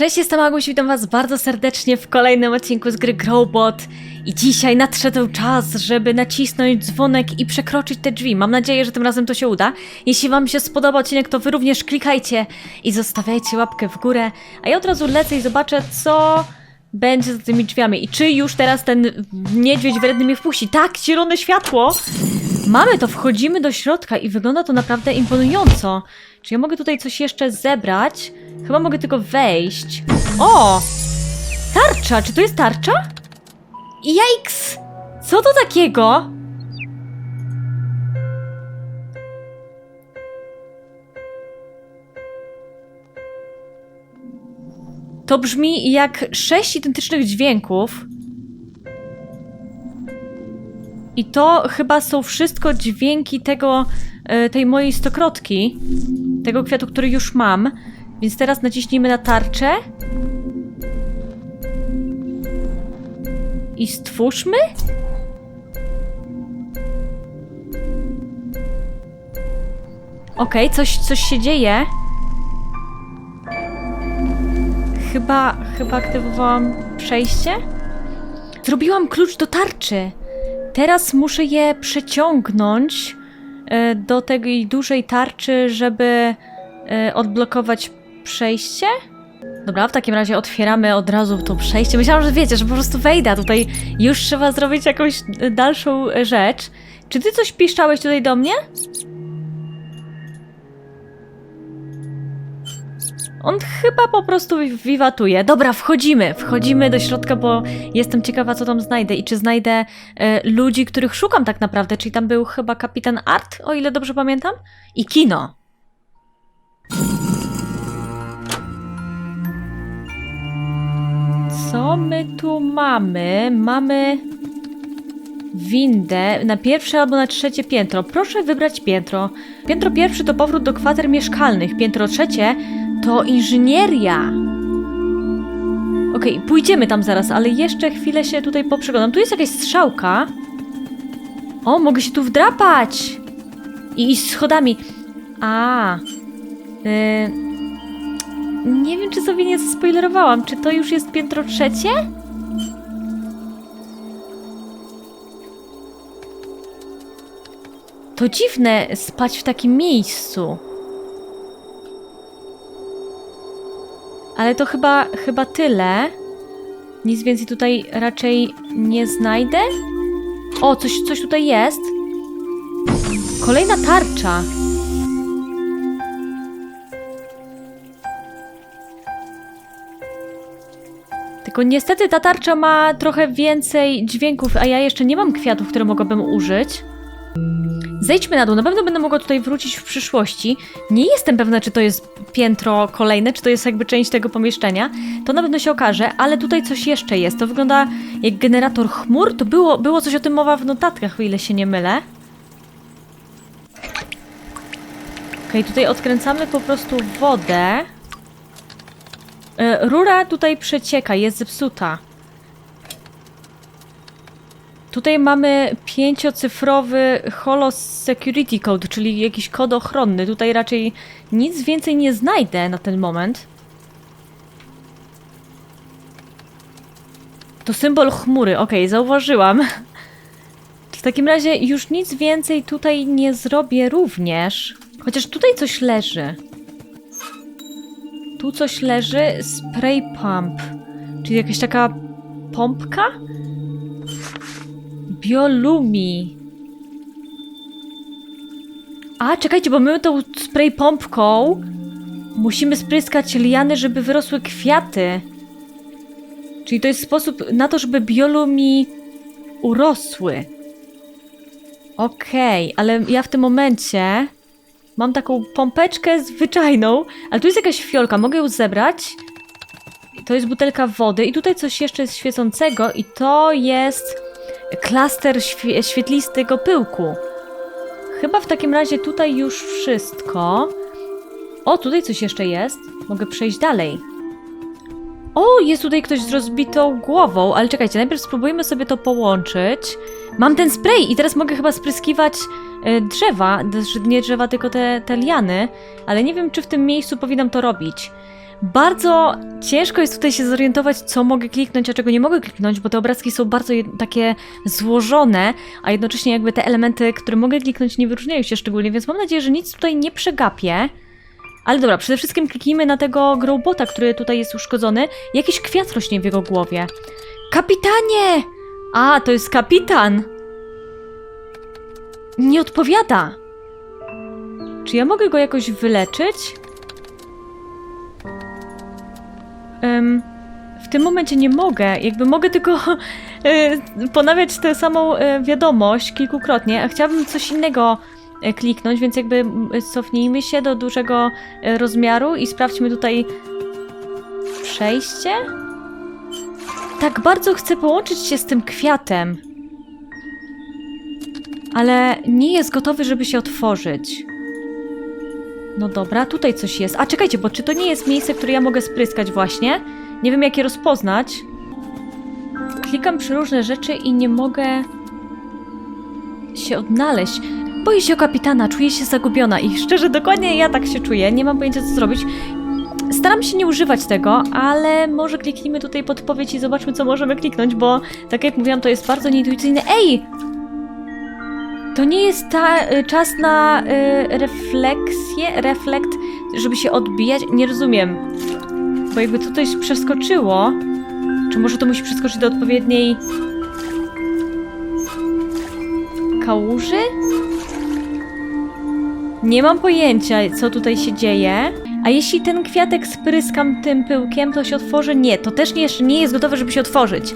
Cześć, jestem Aguś, witam was bardzo serdecznie w kolejnym odcinku z gry Growbot. I dzisiaj nadszedł czas, żeby nacisnąć dzwonek i przekroczyć te drzwi. Mam nadzieję, że tym razem to się uda. Jeśli wam się spodoba odcinek, to wy również klikajcie i zostawiajcie łapkę w górę. A ja od razu lecę i zobaczę, co będzie za tymi drzwiami. I czy już teraz ten niedźwiedź wredny mnie wpuści. Tak, zielone światło! Mamy to, wchodzimy do środka i wygląda to naprawdę imponująco. Czy ja mogę tutaj coś jeszcze zebrać? Chyba mogę tylko wejść. O! Tarcza! Czy to jest tarcza? Jajks! Co to takiego? To brzmi jak sześć identycznych dźwięków. I to chyba są wszystko dźwięki tego, e, tej mojej stokrotki. Tego kwiatu, który już mam. Więc teraz naciśnijmy na tarczę. I stwórzmy? Okej, coś, coś się dzieje. Chyba, chyba aktywowałam przejście? Zrobiłam klucz do tarczy. Teraz muszę je przeciągnąć do tej dużej tarczy, żeby e, odblokować przejście. Dobra, w takim razie otwieramy od razu to przejście. Myślałam, że wiecie, że po prostu wejdę tutaj. Już trzeba zrobić jakąś e, dalszą e, rzecz. Czy ty coś piszczałeś tutaj do mnie? On chyba po prostu wiwatuje. Dobra, wchodzimy. Wchodzimy do środka, bo jestem ciekawa, co tam znajdę i czy znajdę e, ludzi, których szukam tak naprawdę. Czyli tam był chyba kapitan Art, o ile dobrze pamiętam, i kino. Co my tu mamy? Mamy windę na pierwsze albo na trzecie piętro. Proszę wybrać piętro. Piętro pierwsze to powrót do kwater mieszkalnych. Piętro trzecie to inżynieria. Okej, pójdziemy tam zaraz, ale jeszcze chwilę się tutaj poprzeglądam. Tu jest jakaś strzałka. O, mogę się tu wdrapać! I iść schodami. A. Y... Nie wiem, czy sobie nie zaspoilerowałam. Czy to już jest piętro trzecie? To dziwne spać w takim miejscu. Ale to chyba, chyba tyle. Nic więcej tutaj raczej nie znajdę. O, coś, coś tutaj jest. Kolejna tarcza. Tylko niestety ta tarcza ma trochę więcej dźwięków, a ja jeszcze nie mam kwiatów, które mogłabym użyć. Zejdźmy na dół. Na pewno będę mogła tutaj wrócić w przyszłości. Nie jestem pewna, czy to jest piętro kolejne, czy to jest jakby część tego pomieszczenia. To na pewno się okaże, ale tutaj coś jeszcze jest. To wygląda jak generator chmur. To było, było coś o tym mowa w notatkach, o ile się nie mylę. Okej, tutaj odkręcamy po prostu wodę. E, Rura tutaj przecieka, jest zepsuta. Tutaj mamy pięciocyfrowy Holo Security Code, czyli jakiś kod ochronny. Tutaj raczej nic więcej nie znajdę na ten moment. To symbol chmury, okej, zauważyłam. W takim razie już nic więcej tutaj nie zrobię również. Chociaż tutaj coś leży. Tu coś leży. Spray pump. Czyli jakaś taka pompka? Biolumi. A, czekajcie, bo my tą spray pompką musimy spryskać liany, żeby wyrosły kwiaty. Czyli to jest sposób na to, żeby biolumi urosły. Okej, ale ja w tym momencie mam taką pompeczkę zwyczajną, ale tu jest jakaś fiolka, mogę ją zebrać. To jest butelka wody i tutaj coś jeszcze jest świecącego i to jest klaster świe świetlistego pyłku. Chyba w takim razie tutaj już wszystko. O, tutaj coś jeszcze jest. Mogę przejść dalej. O, jest tutaj ktoś z rozbitą głową, ale czekajcie, najpierw spróbujmy sobie to połączyć. Mam ten spray i teraz mogę chyba spryskiwać e, drzewa, znaczy nie drzewa, tylko te, te liany, ale nie wiem, czy w tym miejscu powinnam to robić. Bardzo ciężko jest tutaj się zorientować, co mogę kliknąć, a czego nie mogę kliknąć, bo te obrazki są bardzo takie złożone, a jednocześnie jakby te elementy, które mogę kliknąć, nie wyróżniają się szczególnie, więc mam nadzieję, że nic tutaj nie przegapię. Ale dobra, przede wszystkim kliknijmy na tego growbota, który tutaj jest uszkodzony. Jakiś kwiat rośnie w jego głowie. Kapitanie! A, to jest kapitan! Nie odpowiada. Czy ja mogę go jakoś wyleczyć? W tym momencie nie mogę. Jakby mogę tylko e, ponawiać tę samą e, wiadomość kilkukrotnie, a chciałabym coś innego e, kliknąć, więc jakby cofnijmy się do dużego rozmiaru i sprawdźmy tutaj przejście. Tak bardzo chcę połączyć się z tym kwiatem, ale nie jest gotowy, żeby się otworzyć. No dobra, tutaj coś jest. A czekajcie, bo czy to nie jest miejsce, które ja mogę spryskać właśnie? Nie wiem, jak je rozpoznać. Klikam przy różne rzeczy i nie mogę się odnaleźć. Boję się o kapitana, czuję się zagubiona i szczerze, dokładnie ja tak się czuję. Nie mam pojęcia, co zrobić. Staram się nie używać tego, ale może kliknijmy tutaj podpowiedź i zobaczmy, co możemy kliknąć, bo tak jak mówiłam, to jest bardzo nieintuicyjne. Ej! To nie jest ta, y, czas na y, refleksję, reflekt, żeby się odbijać? Nie rozumiem. Bo jakby coś przeskoczyło. Czy może to musi przeskoczyć do odpowiedniej kałuży? Nie mam pojęcia, co tutaj się dzieje. A jeśli ten kwiatek spryskam tym pyłkiem, to się otworzy? Nie, to też nie, jeszcze nie jest gotowe, żeby się otworzyć.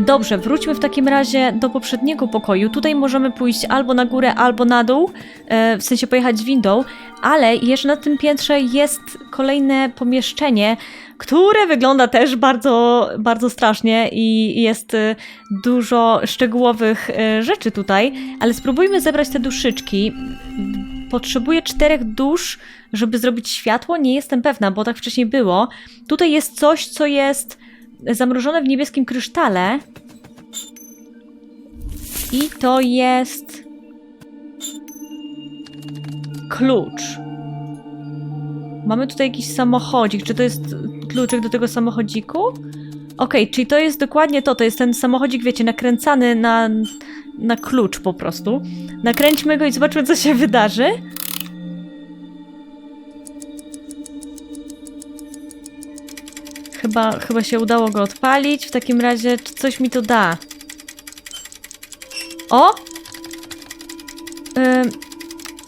Dobrze, wróćmy w takim razie do poprzedniego pokoju. Tutaj możemy pójść albo na górę, albo na dół, e, w sensie pojechać windą, ale jeszcze na tym piętrze jest kolejne pomieszczenie, które wygląda też bardzo, bardzo strasznie i jest e, dużo szczegółowych e, rzeczy tutaj, ale spróbujmy zebrać te duszyczki. Potrzebuję czterech dusz, żeby zrobić światło? Nie jestem pewna, bo tak wcześniej było. Tutaj jest coś, co jest zamrożone w niebieskim krysztale. I to jest klucz. Mamy tutaj jakiś samochodzik. Czy to jest kluczyk do tego samochodziku? Okej, czyli to jest dokładnie to. To jest ten samochodzik, wiecie, nakręcany na, na klucz po prostu. Nakręćmy go i zobaczmy, co się wydarzy. Chyba, chyba się udało go odpalić. W takim razie, czy coś mi to da? O! Ym,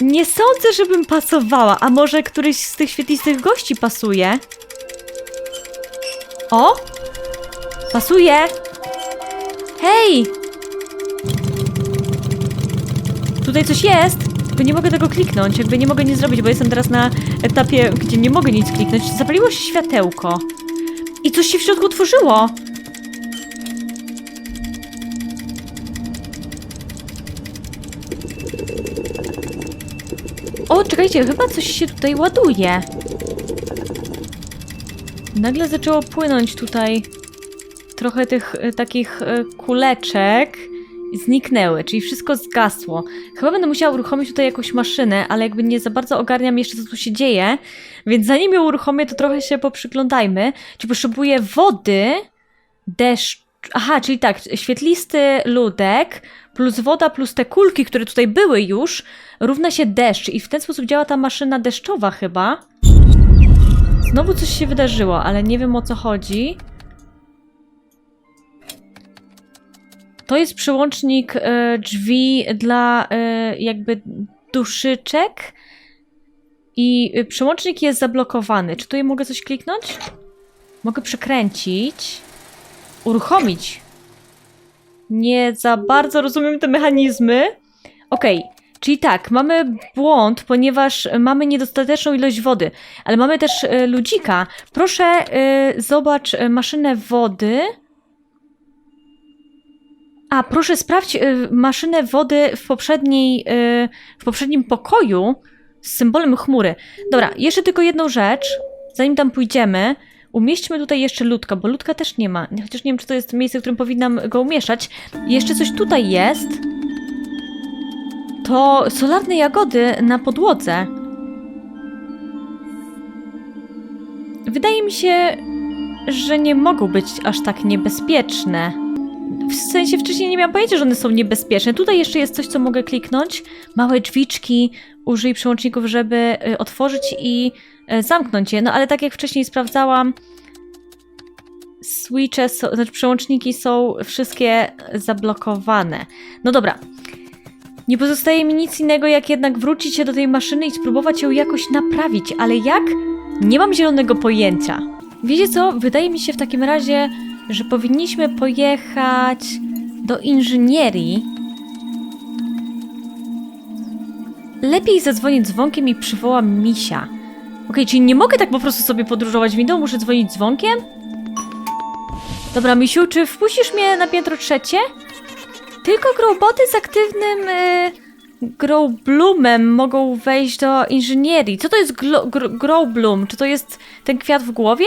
nie sądzę, żebym pasowała. A może któryś z tych świetlistych gości pasuje? O! Pasuje! Hej! Tutaj coś jest, tylko nie mogę tego kliknąć. Jakby nie mogę nic zrobić, bo jestem teraz na etapie, gdzie nie mogę nic kliknąć. Zapaliło się światełko. I coś się w środku otworzyło. O, czekajcie, chyba coś się tutaj ładuje. Nagle zaczęło płynąć tutaj trochę tych e, takich e, kuleczek zniknęły, czyli wszystko zgasło. Chyba będę musiała uruchomić tutaj jakąś maszynę, ale jakby nie za bardzo ogarniam jeszcze, co tu się dzieje, więc zanim ją uruchomię, to trochę się poprzyglądajmy. Czyli potrzebuję wody, deszcz. Aha, czyli tak, świetlisty ludek plus woda plus te kulki, które tutaj były już, równa się deszcz i w ten sposób działa ta maszyna deszczowa chyba. Znowu coś się wydarzyło, ale nie wiem o co chodzi. To jest przełącznik e, drzwi dla e, jakby duszyczek. I e, przełącznik jest zablokowany. Czy tutaj mogę coś kliknąć? Mogę przekręcić. Uruchomić. Nie za bardzo rozumiem te mechanizmy. Okej, czyli tak, mamy błąd, ponieważ mamy niedostateczną ilość wody, ale mamy też e, ludzika. Proszę, e, zobacz maszynę wody. A, proszę sprawdź y, maszynę wody w poprzedniej, y, w poprzednim pokoju z symbolem chmury. Dobra, jeszcze tylko jedną rzecz, zanim tam pójdziemy. Umieśćmy tutaj jeszcze ludka, bo ludka też nie ma. Chociaż nie wiem, czy to jest miejsce, w którym powinnam go umieszczać. Jeszcze coś tutaj jest. To solarne jagody na podłodze. wydaje mi się, że nie mogą być aż tak niebezpieczne. W sensie wcześniej nie miałam pojęcia, że one są niebezpieczne. Tutaj jeszcze jest coś, co mogę kliknąć. Małe drzwiczki, użyj przełączników, żeby y, otworzyć i y, zamknąć je. No ale tak jak wcześniej sprawdzałam, switche, są, znaczy przełączniki są wszystkie zablokowane. No dobra. Nie pozostaje mi nic innego, jak jednak wrócić się do tej maszyny i spróbować ją jakoś naprawić. Ale jak? Nie mam zielonego pojęcia. Wiecie co? Wydaje mi się w takim razie, że powinniśmy pojechać do inżynierii. Lepiej zadzwonić dzwonkiem i przywołam misia. Okej, czyli nie mogę tak po prostu sobie podróżować windą, muszę dzwonić dzwonkiem? Dobra, misiu, czy wpuścisz mnie na piętro trzecie? Tylko growboty z aktywnym y, growblumem mogą wejść do inżynierii. Co to jest glo- gr- growblum? Czy to jest ten kwiat w głowie?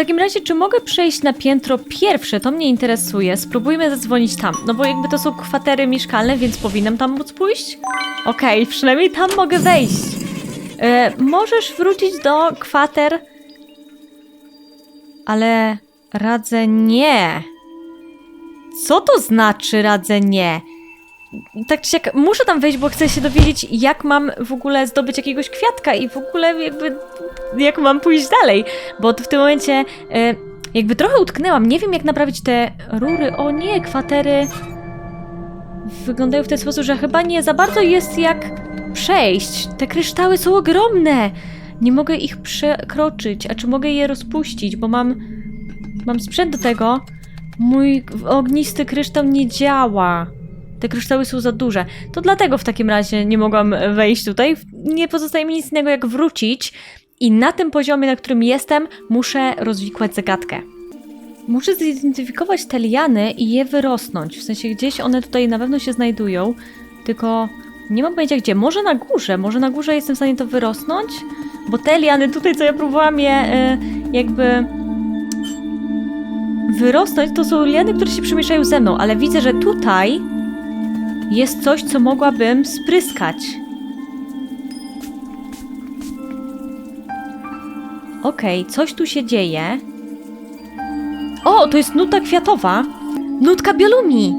Takim razie, czy mogę przejść na piętro pierwsze? To mnie interesuje. Spróbujmy zadzwonić tam. No bo jakby to są kwatery mieszkalne, więc powinnam tam móc pójść? Okej, przynajmniej tam mogę wejść. E, możesz wrócić do kwater, ale radzę nie. Co to znaczy radzę nie? Tak czy siak, muszę tam wejść, bo chcę się dowiedzieć, jak mam w ogóle zdobyć jakiegoś kwiatka i w ogóle jakby jak mam pójść dalej, bo w tym momencie e, jakby trochę utknęłam. Nie wiem, jak naprawić te rury. O nie, kwatery wyglądają w ten sposób, że chyba nie za bardzo jest jak przejść. Te kryształy są ogromne. Nie mogę ich przekroczyć. A czy mogę je rozpuścić, bo mam mam sprzęt do tego. Mój ognisty kryształ nie działa. Te kryształy są za duże. To dlatego w takim razie nie mogłam wejść tutaj. Nie pozostaje mi nic innego jak wrócić i na tym poziomie, na którym jestem, muszę rozwikłać zagadkę. Muszę zidentyfikować te liany i je wyrosnąć. W sensie gdzieś one tutaj na pewno się znajdują, tylko nie mam pojęcia gdzie. Może na górze, może na górze jestem w stanie to wyrosnąć? Bo te liany tutaj, co ja próbowałam je y, jakby wyrosnąć, to są liany, które się przemieszają ze mną, ale widzę, że tutaj jest coś, co mogłabym spryskać. Okej, coś tu się dzieje. O, to jest nuta kwiatowa. Nutka biolumi.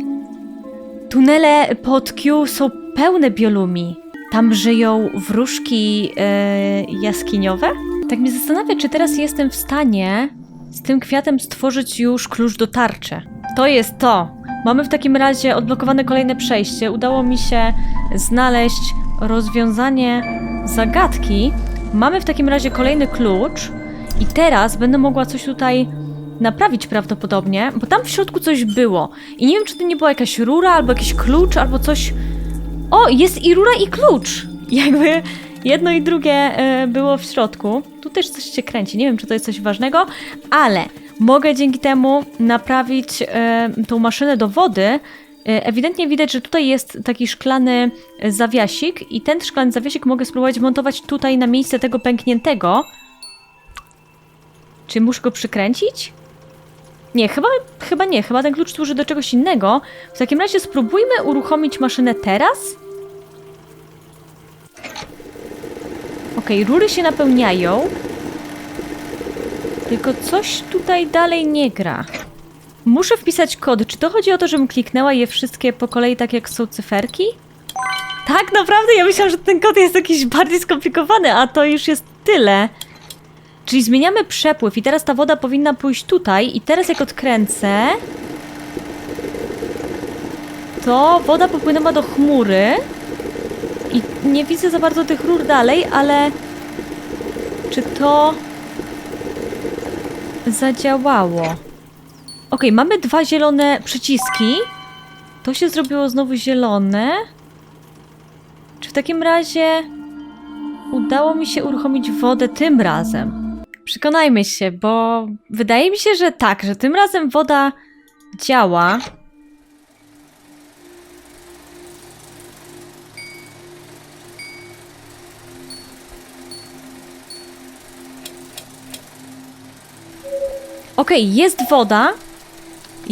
Tunele pod Q są pełne biolumi. Tam żyją wróżki e, jaskiniowe. Tak mnie zastanawia, czy teraz jestem w stanie z tym kwiatem stworzyć już klucz do tarczy. To jest to. Mamy w takim razie odblokowane kolejne przejście. Udało mi się znaleźć rozwiązanie zagadki. Mamy w takim razie kolejny klucz i teraz będę mogła coś tutaj naprawić prawdopodobnie, bo tam w środku coś było. I nie wiem, czy to nie była jakaś rura, albo jakiś klucz, albo coś... O, jest i rura, i klucz! Jakby jedno i drugie e, było w środku. Tu też coś się kręci, nie wiem, czy to jest coś ważnego, ale mogę dzięki temu naprawić e, tą maszynę do wody. E, ewidentnie widać, że tutaj jest taki szklany zawiasik i ten szklany zawiasik mogę spróbować montować tutaj na miejsce tego pękniętego. Czy muszę go przykręcić? Nie, chyba, chyba nie. Chyba ten klucz służy do czegoś innego. W takim razie spróbujmy uruchomić maszynę teraz. Okej, rury się napełniają. Tylko coś tutaj dalej nie gra. Muszę wpisać kody. Czy to chodzi o to, żebym kliknęła je wszystkie po kolei tak jak są cyferki? Tak, naprawdę? Ja myślałam, że ten kod jest jakiś bardziej skomplikowany, a to już jest tyle. Czyli zmieniamy przepływ i teraz ta woda powinna pójść tutaj i teraz jak odkręcę, to woda popłynęła do chmury i nie widzę za bardzo tych rur dalej, ale czy to zadziałało? Ok, mamy dwa zielone przyciski. To się zrobiło znowu zielone. Czy w takim razie udało mi się uruchomić wodę tym razem? Przekonajmy się, bo wydaje mi się, że tak, że tym razem woda działa. Okej, jest woda.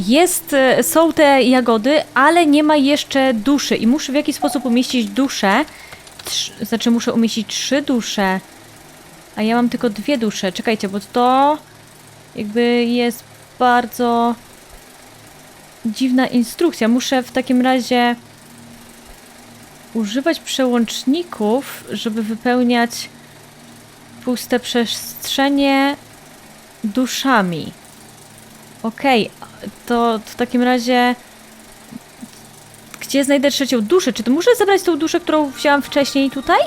Jest, e, są te jagody, ale nie ma jeszcze duszy i muszę w jakiś sposób umieścić duszę. Trz, znaczy muszę umieścić trzy dusze A ja mam tylko dwie dusze. Czekajcie, bo to jakby jest bardzo dziwna instrukcja. Muszę w takim razie używać przełączników, żeby wypełniać puste przestrzenie duszami. Okej, to w takim razie gdzie znajdę trzecią duszę? Czy to muszę zebrać tą duszę, którą wzięłam wcześniej tutaj?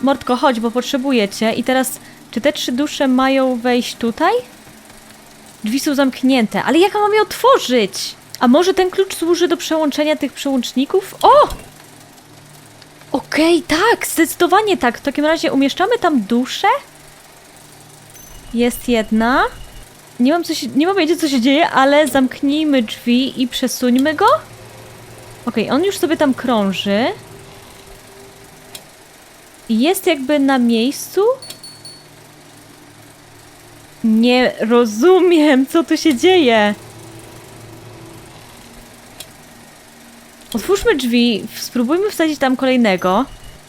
Mordko, chodź, bo potrzebujecie. I teraz, czy te trzy dusze mają wejść tutaj? Drzwi są zamknięte, ale jak ja mam je otworzyć? A może ten klucz służy do przełączenia tych przełączników? O! Okej, tak, zdecydowanie tak. W takim razie umieszczamy tam duszę. Jest jedna. Nie mam, co się, nie mam pojęcia, co się dzieje, ale zamknijmy drzwi i przesuńmy go. Okej, on już sobie tam krąży. Jest jakby na miejscu. Nie rozumiem, co tu się dzieje. Otwórzmy drzwi, spróbujmy wsadzić tam kolejnego.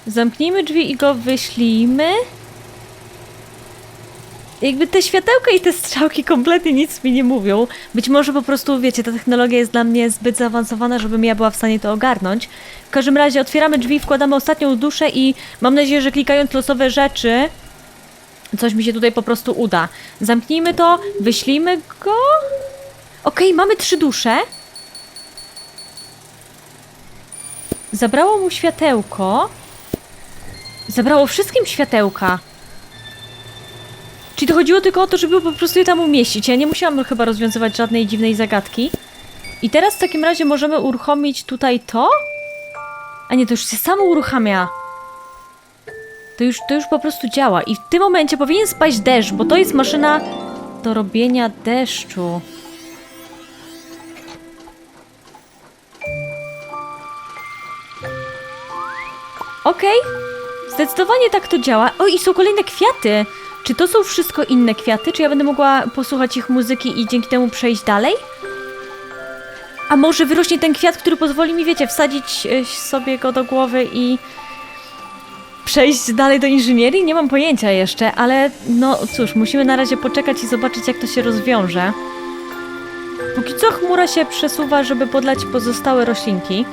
Zamknijmy drzwi i go wyślijmy. Jakby te światełka i te strzałki kompletnie nic mi nie mówią. Być może po prostu, wiecie, ta technologia jest dla mnie zbyt zaawansowana, żebym ja była w stanie to ogarnąć. W każdym razie otwieramy drzwi, wkładamy ostatnią duszę i mam nadzieję, że klikając losowe rzeczy, coś mi się tutaj po prostu uda. Zamknijmy to, wyślijmy go. Okej, mamy trzy dusze. Zabrało mu światełko. Zabrało wszystkim światełka. Czyli to chodziło tylko o to, żeby po prostu je tam umieścić. Ja nie musiałam chyba rozwiązywać żadnej dziwnej zagadki. I teraz w takim razie możemy uruchomić tutaj to? A nie, to już się samo uruchamia. To już, to już po prostu działa. I w tym momencie powinien spaść deszcz, bo to jest maszyna do robienia deszczu. Okej, zdecydowanie tak to działa. O, i są kolejne kwiaty. Czy to są wszystko inne kwiaty? Czy ja będę mogła posłuchać ich muzyki i dzięki temu przejść dalej? A może wyrośnie ten kwiat, który pozwoli mi, wiecie, wsadzić e, sobie go do głowy i przejść dalej do inżynierii? Nie mam pojęcia jeszcze, ale no cóż, musimy na razie poczekać i zobaczyć, jak to się rozwiąże. Póki co chmura się przesuwa, żeby podlać pozostałe roślinki.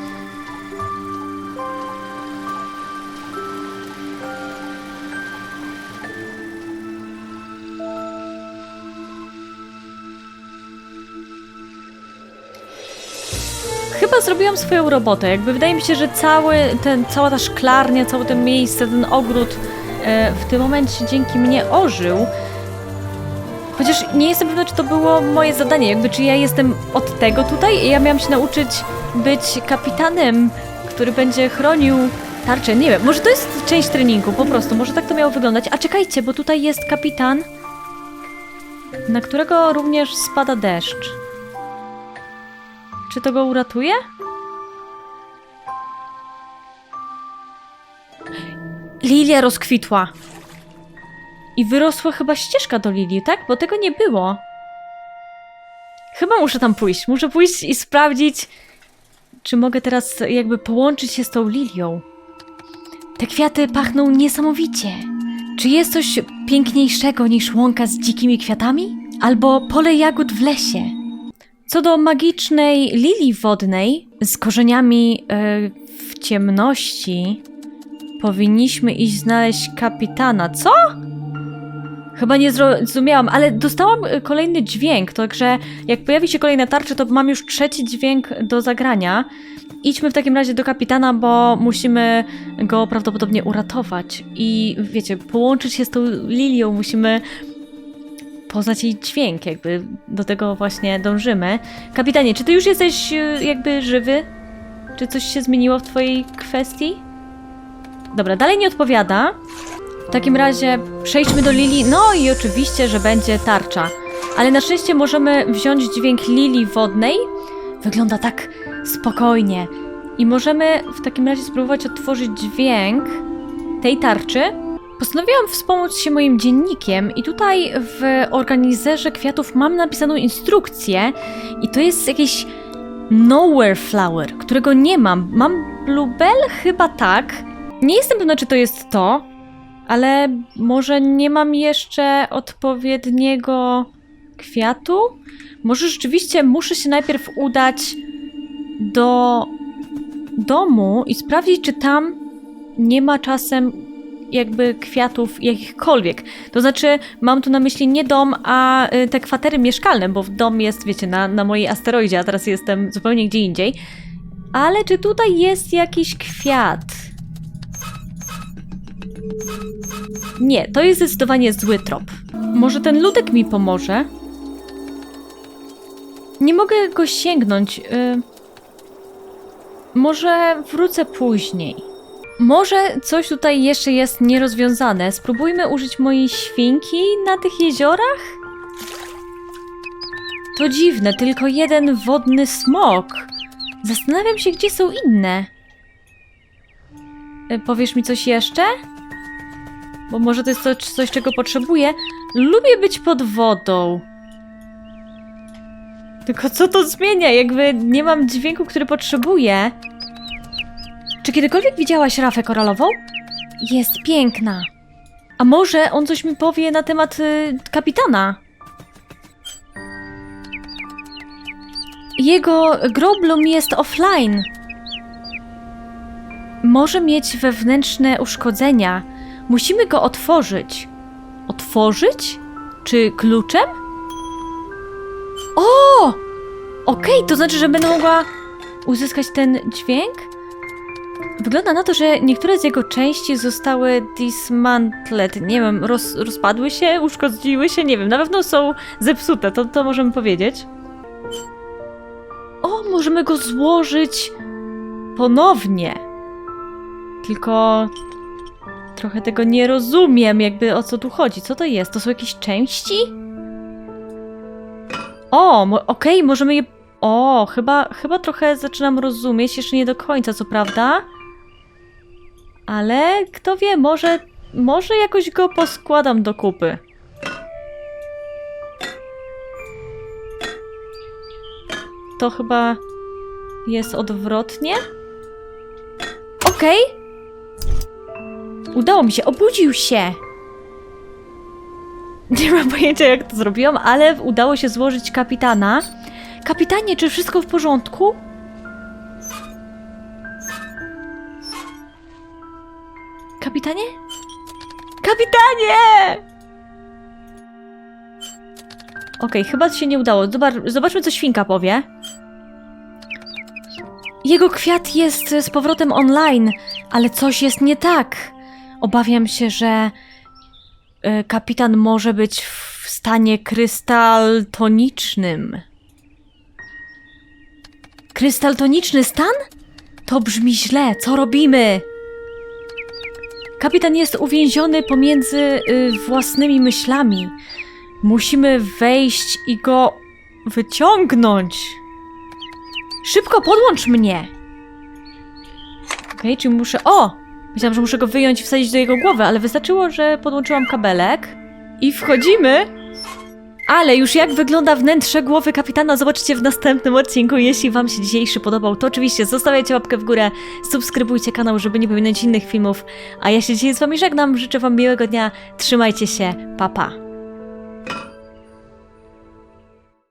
Chyba zrobiłam swoją robotę. Jakby wydaje mi się, że cały ten, cała ta szklarnia, całe to miejsce, ten ogród e, w tym momencie dzięki mnie ożył. Chociaż nie jestem pewna, czy to było moje zadanie. Jakby, czy ja jestem od tego tutaj? Ja miałam się nauczyć być kapitanem, który będzie chronił tarczę. Nie wiem, może to jest część treningu, po prostu. Może tak to miało wyglądać. A czekajcie, bo tutaj jest kapitan, na którego również spada deszcz. Czy to go uratuje? Lilia rozkwitła. I wyrosła chyba ścieżka do Lilii, tak? Bo tego nie było. Chyba muszę tam pójść. Muszę pójść i sprawdzić, czy mogę teraz jakby połączyć się z tą Lilią. Te kwiaty pachną niesamowicie. Czy jest coś piękniejszego niż łąka z dzikimi kwiatami? Albo pole jagód w lesie? Co do magicznej lilii wodnej z korzeniami e, w ciemności, powinniśmy iść znaleźć kapitana. Co? Chyba nie zrozumiałam, ale dostałam e, kolejny dźwięk, także jak pojawi się kolejna tarcza, to mam już trzeci dźwięk do zagrania. Idźmy w takim razie do kapitana, bo musimy go prawdopodobnie uratować. I wiecie, połączyć się z tą lilią, musimy poznać jej dźwięk, jakby do tego właśnie dążymy. Kapitanie, czy ty już jesteś y, jakby żywy? Czy coś się zmieniło w twojej kwestii? Dobra, dalej nie odpowiada. W takim razie przejdźmy do Lili. No i oczywiście, że będzie tarcza. Ale na szczęście możemy wziąć dźwięk Lili wodnej. Wygląda tak spokojnie. I możemy w takim razie spróbować odtworzyć dźwięk tej tarczy. Postanowiłam wspomóc się moim dziennikiem i tutaj w organizerze kwiatów mam napisaną instrukcję i to jest jakiś Nowhere Flower, którego nie mam. Mam Bluebell? Chyba tak. Nie jestem pewna, czy to jest to. Ale może nie mam jeszcze odpowiedniego kwiatu? Może rzeczywiście muszę się najpierw udać do domu i sprawdzić, czy tam nie ma czasem jakby kwiatów jakichkolwiek. To znaczy, mam tu na myśli nie dom, a y, te kwatery mieszkalne, bo dom jest, wiecie, na, na mojej asteroidzie, a teraz jestem zupełnie gdzie indziej. Ale czy tutaj jest jakiś kwiat? Nie, to jest zdecydowanie zły trop. Może ten ludek mi pomoże? Nie mogę go sięgnąć. y, Może wrócę później. Może coś tutaj jeszcze jest nierozwiązane. Spróbujmy użyć mojej świnki na tych jeziorach? To dziwne, tylko jeden wodny smok. Zastanawiam się, gdzie są inne. Y, Powiesz mi coś jeszcze? Bo może to jest coś, coś, czego potrzebuję. Lubię być pod wodą. Tylko co to zmienia? Jakby nie mam dźwięku, który potrzebuję. Czy kiedykolwiek widziałaś rafę koralową? Jest piękna. A może on coś mi powie na temat y, kapitana? Jego groblum jest offline. Może mieć wewnętrzne uszkodzenia. Musimy go otworzyć. Otworzyć? Czy kluczem? O! Okej, to znaczy, że będę mogła uzyskać ten dźwięk? Wygląda na to, że niektóre z jego części zostały dismantled. Nie wiem, roz, rozpadły się, uszkodziły się, nie wiem, na pewno są zepsute, to, to możemy powiedzieć. O, możemy go złożyć ponownie. Tylko trochę tego nie rozumiem, jakby o co tu chodzi. Co to jest? To są jakieś części? O, okej, możemy je. O, chyba, chyba trochę zaczynam rozumieć, jeszcze nie do końca, co prawda. Ale kto wie, może, może jakoś go poskładam do kupy. To chyba jest odwrotnie. Okej. Udało mi się, obudził się. Nie mam pojęcia, jak to zrobiłam, ale udało się złożyć kapitana. Kapitanie, czy wszystko w porządku? Kapitanie? Kapitanie! Okej, chyba się nie udało. Zobacz, zobaczmy, co świnka powie. Jego kwiat jest z powrotem online, ale coś jest nie tak. Obawiam się, że e, kapitan może być w stanie krystaltonicznym. Krystaltoniczny stan? To brzmi źle. Co robimy? Kapitan jest uwięziony pomiędzy y, własnymi myślami. Musimy wejść i go wyciągnąć. Szybko podłącz mnie. Okej, czyli muszę. O! Myślałam, że muszę go wyjąć i wsadzić do jego głowy, ale wystarczyło, że podłączyłam kabelek. I wchodzimy. Ale już jak wygląda wnętrze głowy kapitana, zobaczycie w następnym odcinku. Jeśli Wam się dzisiejszy podobał, to oczywiście zostawiajcie łapkę w górę, subskrybujcie kanał, żeby nie pominąć innych filmów. A ja się dzisiaj z Wami żegnam, życzę Wam miłego dnia, trzymajcie się, pa pa.